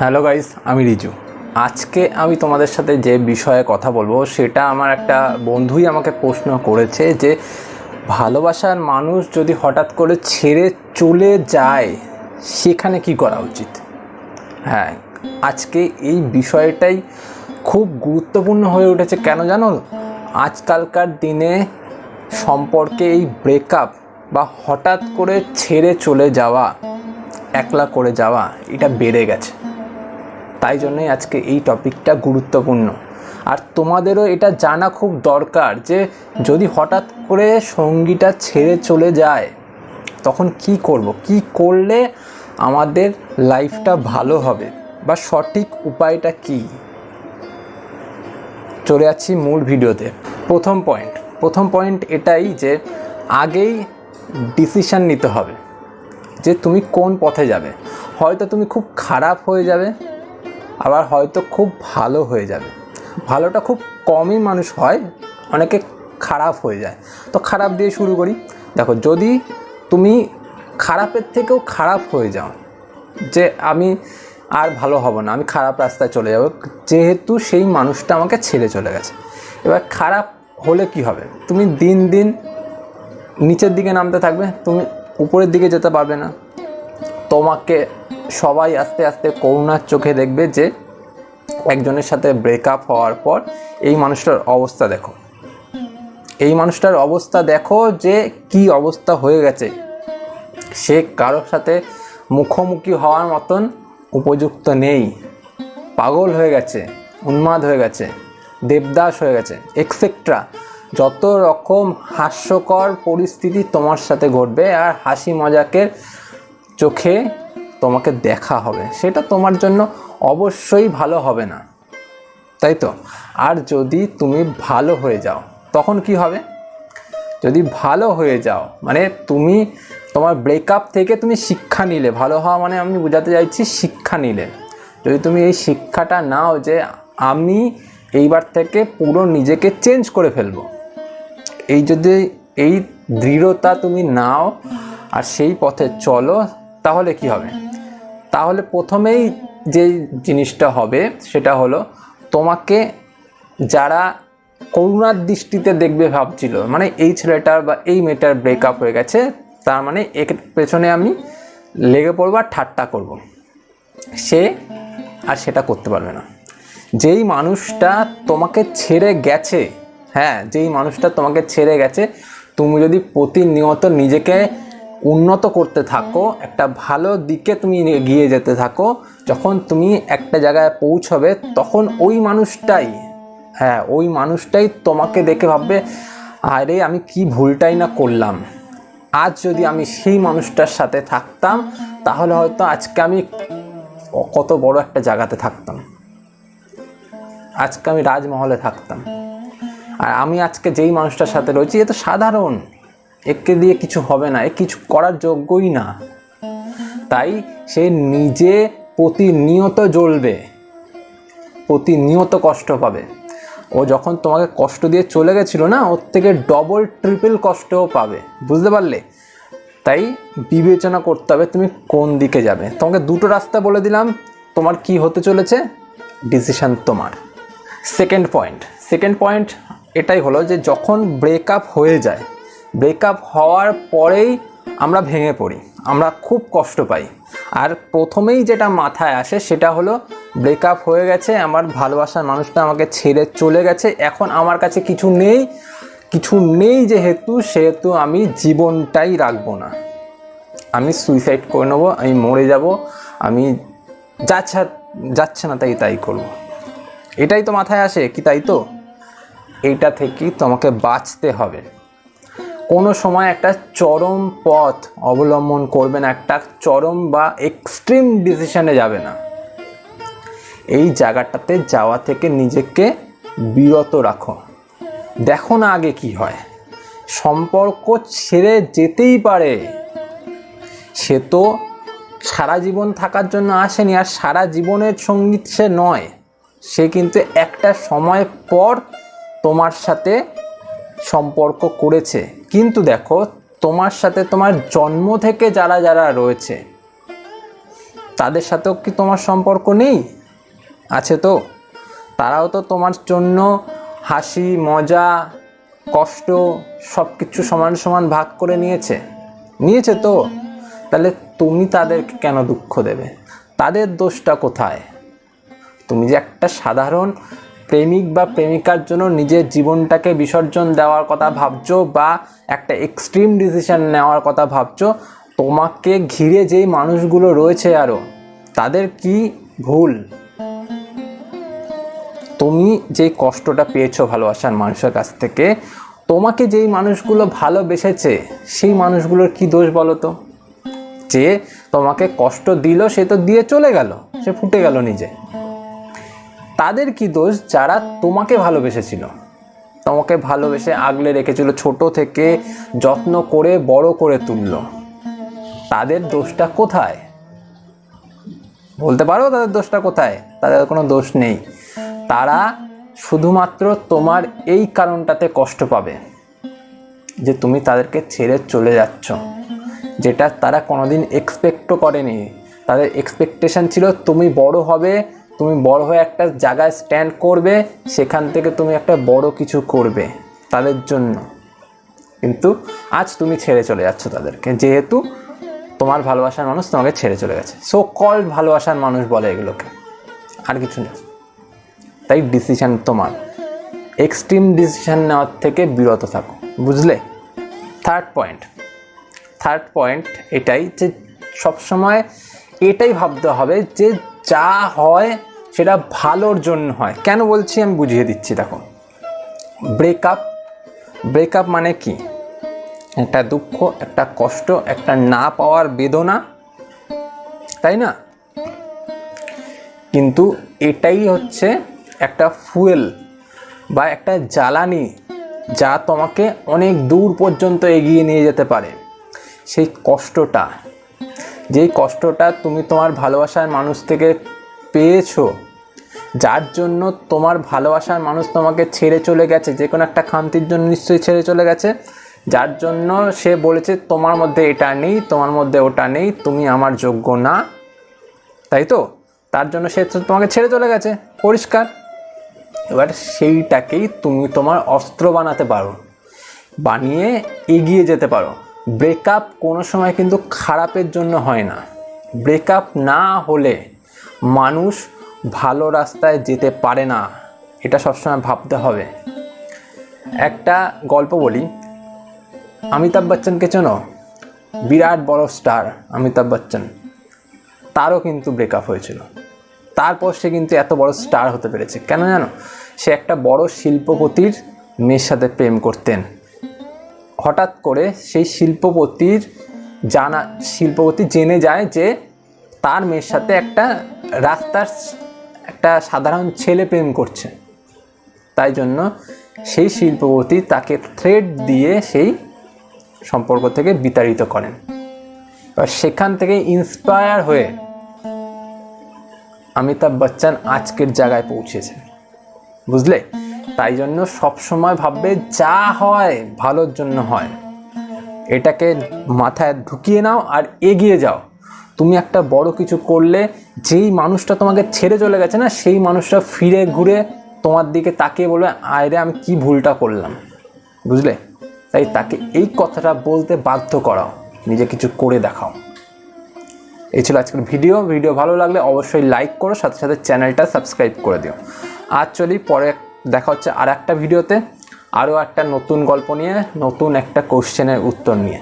Hello guys, আমি রিজু। আজকে আমি তোমাদের সাথে যে বিষয়ে কথা বলব, সেটা আমার একটা বন্ধুই আমাকে প্রশ্ন করেছে যে, ভালোবাসার মানুষ যদি হঠাৎ করে ছেড়ে চলে যায়, সেখানে কি করা উচিত? হ্যাঁ আজকে এই বিষয়টাই খুব গুরুত্বপূর্ণ হয়ে উঠেছে। কেন জানো? আজকালকার দিনে সম্পর্কে এই ব্রেকআপ বা হঠাৎ করে ছেড়ে চলে যাওয়া, একলা করে যাওয়া, এটা বেড়ে গেছে। তাই জন্যই আজকে এই টপিকটা গুরুত্বপূর্ণ। আর তোমাদেরও এটা জানা খুব দরকার যে যদি হঠাৎ করে সঙ্গীটা ছেড়ে চলে যায়, তখন কি করব? কি করলে আমাদের লাইফটা ভালো হবে? বা সঠিক উপায়টা কি? চলে যাচ্ছি মূল ভিডিওতে। প্রথম পয়েন্ট প্রথম পয়েন্ট এটাই যে আগেই ডিসিশান নিতে হবে যে তুমি কোন পথে যাবে। হয়তো তুমি খুব খারাপ হয়ে যাবে আবার হয়তো খুব ভালো হয়ে যাবে। ভালোটা খুব কমই মানুষ হয়, অনেকে খারাপ হয়ে যায়। তো খারাপ দিয়ে শুরু করি। দেখো, যদি তুমি খারাপের থেকেও খারাপ হয়ে যাও, যে আমি আর ভালো হব না, আমি খারাপ রাস্তায় চলে যাব, যেহেতু সেই মানুষটা আমাকে ছেড়ে চলে গেছে। এবার খারাপ হলে কি হবে? তুমি দিন দিন নিচের দিকে নামতে থাকবে, তুমি উপরের দিকে যেতে পারবে না। তোমাকে সবাই আস্তে আস্তে করুণার চোখে দেখবে যে একজনের সাথে ব্রেকআপ হওয়ার পর এই মানুষটার অবস্থা দেখো। এই মানুষটার অবস্থা দেখো যে কি অবস্থা হয়ে গেছে। সে কারোর সাথে মুখোমুখি হওয়ার মতন উপযুক্ত নেই। পাগল হয়ে গেছে, উন্মাদ হয়ে গেছে, দেবদাস হয়ে গেছে এক্সেট্রা যত রকম হাস্যকর পরিস্থিতি তোমার সাথে ঘটবে আর হাসি মজাকের চোখে তোমাকে দেখা হবে। সেটা তোমার জন্য অবশ্যই ভালো হবে না। তাই তো? আর যদি তুমি ভালো হয়ে যাও, তখন কি হবে? যদি ভালো হয়ে যাও মানে তুমি তোমার ব্রেকআপ থেকে তুমি শিক্ষা নিলে, ভালো হওয়া মানে আমি বোঝাতে চাইছি শিক্ষা নিলে। যদি তুমি এই শিক্ষাটা নাও যে আমি এইবার থেকে পুরো নিজেকে চেঞ্জ করে ফেলব। এই যদি এই দৃঢ়তা তুমি নাও, আর সেই পথে চলো তাহলে কি হবে? তাহলে প্রথমেই যে জিনিসটা হবে সেটা হলো তোমাকে যারা করুণার দৃষ্টিতে দেখবে ভাবছিল মানে এই ছেলেটার বা এই মেয়েটার ব্রেকআপ হয়ে গেছে, তার মানে এর পেছনে আমি লেগে পড়ব আর ঠাট্টা করব। সে আর সেটা করতে পারবে না। যেই মানুষটা তোমাকে ছেড়ে গেছে হ্যাঁ যেই মানুষটা তোমাকে ছেড়ে গেছে, তুমি যদি প্রতিনিয়ত নিজেকে উন্নত করতে থাকো একটা ভালো দিকে তুমি এগিয়ে যেতে থাকো যখন তুমি একটা জায়গায় পৌঁছবে তখন ওই মানুষটাই হ্যাঁ ওই মানুষটাই তোমাকে দেখে ভাববে আরে আমি কি ভুলটাই না করলাম। আজ যদি আমি সেই মানুষটার সাথে থাকতাম তাহলে হয়তো আজকে আমি কত বড় একটা জায়গাতে থাকতাম। আজকে আমি রাজমহলে থাকতাম। আর আমি আজকে যেই মানুষটার সাথে রয়েছি এ তো সাধারণ। একে দিয়ে কিছু হবে না, এ কিছু করার যোগ্যই না। তাই সে নিজে প্রতিনিয়ত জ্বলবে, প্রতিনিয়ত কষ্ট পাবে। ও যখন তোমাকে কষ্ট দিয়ে চলে গেছিল না, ওর থেকে ডবল ট্রিপল কষ্টও পাবে। বুঝতে পারলে? তাই বিবেচনা করতে হবে তুমি কোন দিকে যাবে। তোমাকে দুটো রাস্তা বলে দিলাম, তোমার কি হতে চলেছে? ডিসিশন তোমার। সেকেন্ড পয়েন্ট সেকেন্ড পয়েন্ট এটাই হলো যে যখন ব্রেকআপ হয়ে যায় ব্রেকআপ হওয়ার পরেই আমরা ভেঙে পড়ি, আমরা খুব কষ্ট পাই। আর প্রথমেই যেটা মাথায় আসে সেটা হলো ব্রেকআপ হয়ে গেছে, আমার ভালোবাসার মানুষটা আমাকে ছেড়ে চলে গেছে, এখন আমার কাছে কিছু নেই কিছু নেই যেহেতু, সেহেতু আমি জীবনটাই রাখব না। আমি সুইসাইড করে নেব, আমি মরে যাব, আমি যাচ্ছে যাচ্ছে না তাই তাই করব। এটাই তো মাথায় আসে, কি তাই তো? এইটা থেকেই তোমাকে বাঁচতে হবে। কোনো সময় একটা চরম পথ অবলম্বন করবে না, একটা চরম বা এক্সট্রিম ডিসিশনে যাবে না। এই জায়গাটাতে যাওয়া থেকে নিজেকে বিরত রাখো। দেখো না আগে কি হয়। সম্পর্ক ছেড়ে যেতেই পারে। সে তো সারা জীবন থাকার জন্য আসেনি আর সারা জীবনের সংগীত সে নয়। সে কিন্তু একটা সময় পর তোমার সাথে সম্পর্ক করেছে। কিন্তু দেখো, তোমার সাথে তোমার জন্ম থেকে যারা যারা রয়েছে, তাদের সাথেও কি তোমার সম্পর্ক নেই? আছে তো? তারাও তো তোমার জন্য হাসি, মজা, কষ্ট সব কিছু সমান সমান ভাগ করে নিয়েছে। নিয়েছে তো? তাহলে তুমি তাদেরকে কেন দুঃখ দেবে? তাদের দোষটা কোথায়? তুমি যে একটা সাধারণ প্রেমিক বা প্রেমিকার জন্য নিজের জীবনটাকে বিসর্জন দেওয়ার কথা ভাবছ বা একটা এক্সট্রিম ডিসিশন নেওয়ার কথা ভাবছ? তোমাকে ঘিরে যেই মানুষগুলো রয়েছে আরও তাদের কি ভুল? তুমি যে কষ্টটা পেয়েছ ভালোবাসার মানুষের কাছ থেকে, তোমাকে যেই মানুষগুলো ভালোবেসেছে, সেই মানুষগুলোর কি দোষ বলো তো? যে তোমাকে কষ্ট দিল, সে তো দিয়ে চলে গেল, সে ফুটে গেল নিজে। তাদের কি দোষ? যারা তোমাকে ভালোবেসেছিল। তোমাকে ভালোবেসে আগলে রেখেছিল, ছোট থেকে যত্ন করে, বড় করে তুললো। তাদের দোষটা কোথায়? বলতে পারো তাদের দোষটা কোথায়? তাদের কোনো দোষ নেই। তারা শুধুমাত্র তোমার এই কারণটাতে কষ্ট পাবে, যে তুমি তাদেরকে ছেড়ে চলে যাচ্ছ, যেটা তারা কোনোদিন এক্সপেক্টও করেনি। তাদের এক্সপেকটেশন ছিল, তুমি বড় হবে তুমি বড় হয়ে একটা জায়গায় স্ট্যান্ড করবে, সেখান থেকে তুমি একটা বড় কিছু করবে তাদের জন্য। কিন্তু আজ তুমি ছেড়ে চলে যাচ্ছ তাদেরকে, যেহেতু তোমার ভালোবাসার মানুষ তোমাকে ছেড়ে চলে গেছে। সো কল ভালোবাসার মানুষ বলে এগুলোকে। আর কিছু না তাই ডিসিশান তোমার। এক্সট্রিম ডিসিশান নেওয়ার থেকে বিরত থাকো, বুঝলে? থার্ড পয়েন্ট থার্ড পয়েন্ট এটাই যে সবসময় এটাই ভাবতে হবে যে যা হয় সেটা ভালোর জন্য হয়। কেন বলছি আমি বুঝিয়ে দিচ্ছি, দেখো। ব্রেকআপ ব্রেকআপ মানে কি? একটা দুঃখ, একটা কষ্ট, একটা না পাওয়ার বেদনা, তাই না? কিন্তু এটাই হচ্ছে একটা ফুয়েল বা একটা জ্বালানি যা তোমাকে অনেক দূর পর্যন্ত এগিয়ে নিয়ে যেতে পারে। সেই কষ্টটা, যেই কষ্টটা তুমি তোমার ভালোবাসার মানুষ থেকে পেয়েছ যার জন্য তোমার ভালোবাসার মানুষ তোমাকে ছেড়ে চলে গেছে, যে কোনো একটা খামতির জন্য নিশ্চয়ই ছেড়ে চলে গেছে। যার জন্য সে বলেছে, তোমার মধ্যে এটা নেই, তোমার মধ্যে ওটা নেই, তুমি আমার যোগ্য না। তাই তো? তার জন্য সে তোমাকে ছেড়ে চলে গেছে। পরিষ্কার। এবার সেইটাকেই তুমি তোমার অস্ত্র বানাতে পারো, বানিয়ে এগিয়ে যেতে পারো। ব্রেকআপ কোনো সময় কিন্তু খারাপের জন্য হয় না। ব্রেকআপ না হলে মানুষ ভালো রাস্তায় যেতে পারে না, এটা সবসময় ভাবতে হবে। একটা গল্প বলি। অমিতাভ বচ্চনকে চেনো? বিরাট বড় স্টার অমিতাভ বচ্চন। তারও কিন্তু ব্রেকআপ হয়েছিল। তারপর সে কিন্তু এত বড় স্টার হতে পেরেছে। কেন জানো? সে একটা বড় শিল্পপতির মেয়ের সাথে প্রেম করতেন। হঠাৎ করে সেই শিল্পপতির জানা, শিল্পপতি জেনে যায় যে তার মেয়ের সাথে একটা রাস্তার একটা সাধারণ ছেলে প্রেম করছে। তাই জন্য সেই শিল্পপতি তাকে থ্রেড দিয়ে সেই সম্পর্ক থেকে বিতাড়িত করেন। সেখান থেকে ইন্সপায়ার হয়ে অমিতাভ বচ্চন আজকের জায়গায় পৌঁছেছে বুঝলে? তাই জন্য সবসময় ভাববে, যা হয় ভালোর জন্য হয়। এটাকে মাথায় ঢুকিয়ে নাও আর এগিয়ে যাও। তুমি একটা বড় কিছু করলে, যেই মানুষটা তোমাকে ছেড়ে চলে গেছে না, সেই মানুষটা ফিরে ঘুরে তোমার দিকে তাকিয়ে বলবে, আয়রে, আমি কি ভুলটা করলাম? বুঝলে? তাই তাকে এই কথাটা বলতে বাধ্য করাও, নিজে কিছু করে দেখাও। এই ছিল আজকের ভিডিও। ভিডিও ভালো লাগলে অবশ্যই লাইক করো, সাথে সাথে চ্যানেলটা সাবস্ক্রাইব করে দিও। আজ চলি, পরে দেখা হচ্ছে আর একটা ভিডিওতে, আরও একটা নতুন গল্প নিয়ে, নতুন একটা কোশ্চেনের উত্তর নিয়ে।